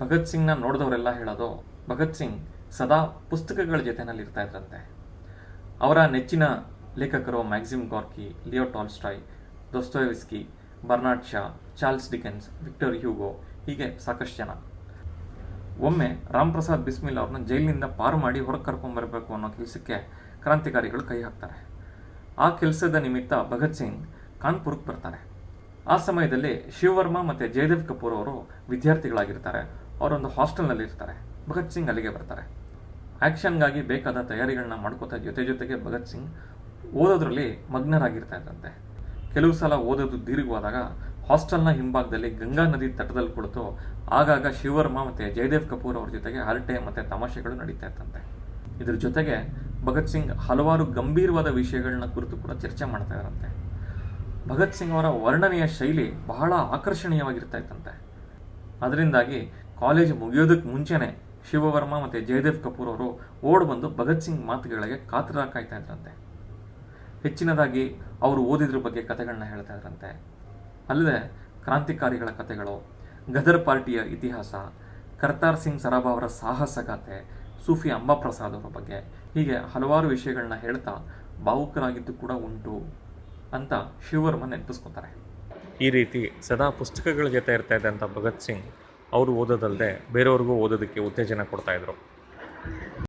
ಭಗತ್ ಸಿಂಗ್ನ ನೋಡಿದವರೆಲ್ಲ ಹೇಳೋದು, ಭಗತ್ ಸಿಂಗ್ ಸದಾ ಪುಸ್ತಕಗಳ ಜೊತೆನಲ್ಲಿ ಇರ್ತಾ ಇದ್ರಂತೆ ಅವರ ನೆಚ್ಚಿನ ಲೇಖಕರು Maxim Gorky, Leo Tolstoy Dostoevsky Bernard Shaw, Charles Dickens, Victor Hugo ಹೀಗೆ ಸಾಕಷ್ಟು ಜನ. ಒಮ್ಮೆ ರಾಮ್ ಪ್ರಸಾದ್ ಬಿಸ್ಮಿಲ್ ಅವ್ರನ್ನ ಜೈಲಿನಿಂದ ಪಾರು ಮಾಡಿ ಹೊರಗೆ ಕರ್ಕೊಂಡ್ಬರಬೇಕು ಅನ್ನೋ ಕೆಲಸಕ್ಕೆ ಕ್ರಾಂತಿಕಾರಿಗಳು ಕೈ ಹಾಕ್ತಾರೆ. ಆ ಕೆಲಸದ ನಿಮಿತ್ತ ಭಗತ್ ಸಿಂಗ್ ಕಾನ್ಪುರಕ್ಕೆ ಬರ್ತಾರೆ. ಆ ಸಮಯದಲ್ಲಿ ಶಿವವರ್ಮ ಮತ್ತು ಜಯದೇವ್ ಕಪೂರ್ ಅವರು ವಿದ್ಯಾರ್ಥಿಗಳಾಗಿರ್ತಾರೆ. ಅವರೊಂದು ಹಾಸ್ಟೆಲ್ನಲ್ಲಿ ಇರ್ತಾರೆ. ಭಗತ್ ಸಿಂಗ್ ಅಲ್ಲಿಗೆ ಬರ್ತಾರೆ. ಆ್ಯಕ್ಷನ್ಗಾಗಿ ಬೇಕಾದ ತಯಾರಿಗಳನ್ನ ಮಾಡ್ಕೋತಾ ಜೊತೆ ಜೊತೆಗೆ ಭಗತ್ ಸಿಂಗ್ ಓದೋದ್ರಲ್ಲಿ ಮಗ್ನರಾಗಿರ್ತಾ ಇದ್ದಂತೆ ಕೆಲವು ಸಲ ಓದೋದು ದೀರ್ಘವಾದಾಗ ಹಾಸ್ಟೆಲ್ನ ಹಿಂಭಾಗದಲ್ಲಿ ಗಂಗಾ ನದಿ ತಟದಲ್ಲಿ ಕುಳಿತು ಆಗಾಗ ಶಿವರ್ಮ ಮತ್ತು ಜಯದೇವ್ ಕಪೂರ್ ಅವ್ರ ಜೊತೆಗೆ ಹರಟೆ ಮತ್ತು ತಮಾಷೆಗಳು ನಡೀತಾ ಇರ್ತಂತೆ ಇದ್ರ ಜೊತೆಗೆ ಭಗತ್ ಸಿಂಗ್ ಹಲವಾರು ಗಂಭೀರವಾದ ವಿಷಯಗಳನ್ನ ಕುರಿತು ಕೂಡ ಚರ್ಚೆ ಮಾಡ್ತಾ ಇದ್ರಂತೆ ಭಗತ್ ಸಿಂಗ್ ಅವರ ವರ್ಣನೆಯ ಶೈಲಿ ಬಹಳ ಆಕರ್ಷಣೀಯವಾಗಿರ್ತಾ ಇತ್ತಂತೆ. ಅದರಿಂದಾಗಿ ಕಾಲೇಜ್ ಮುಗಿಯೋದಕ್ಕೆ ಮುಂಚೆನೇ ಶಿವವರ್ಮ ಮತ್ತು ಜಯದೇವ್ ಕಪೂರ್ ಅವರು ಓಡ್ ಬಂದು ಭಗತ್ ಸಿಂಗ್ ಮಾತುಗಳಿಗೆ ಕಾತರ ಕಾಯ್ತಾ ಇದ್ರಂತೆ. ಹೆಚ್ಚಿನದಾಗಿ ಅವರು ಓದಿದ್ರ ಬಗ್ಗೆ ಕಥೆಗಳನ್ನ ಹೇಳ್ತಾ ಇದ್ರಂತೆ. ಅಲ್ಲದೆ ಕ್ರಾಂತಿಕಾರಿಗಳ ಕಥೆಗಳು, ಗದರ್ ಪಾರ್ಟಿಯ ಇತಿಹಾಸ, ಕರ್ತಾರ್ ಸಿಂಗ್ ಸರಾಬ ಅವರ ಸಾಹಸ ಗಾಥೆ ಸೂಫಿ ಅಂಬಾಪ್ರಸಾದ್ ಅವರ ಬಗ್ಗೆ ಹೀಗೆ ಹಲವಾರು ವಿಷಯಗಳನ್ನ ಹೇಳ್ತಾ ಭಾವುಕರಾಗಿದ್ದು ಕೂಡ ಉಂಟು ಅಂತ ಶಿವವರ್ಮ ನೆನಪಿಸ್ಕೊತಾರೆ. ಈ ರೀತಿ ಸದಾ ಪುಸ್ತಕಗಳ ಜೊತೆ ಇರ್ತಾ ಇದ್ದಂಥ ಭಗತ್ ಸಿಂಗ್ ಅವರು ಓದೋದಲ್ಲದೆ ಬೇರೆಯವ್ರಿಗೂ ಓದೋದಕ್ಕೆ ಉತ್ತೇಜನ ಕೊಡ್ತಾಯಿದ್ರು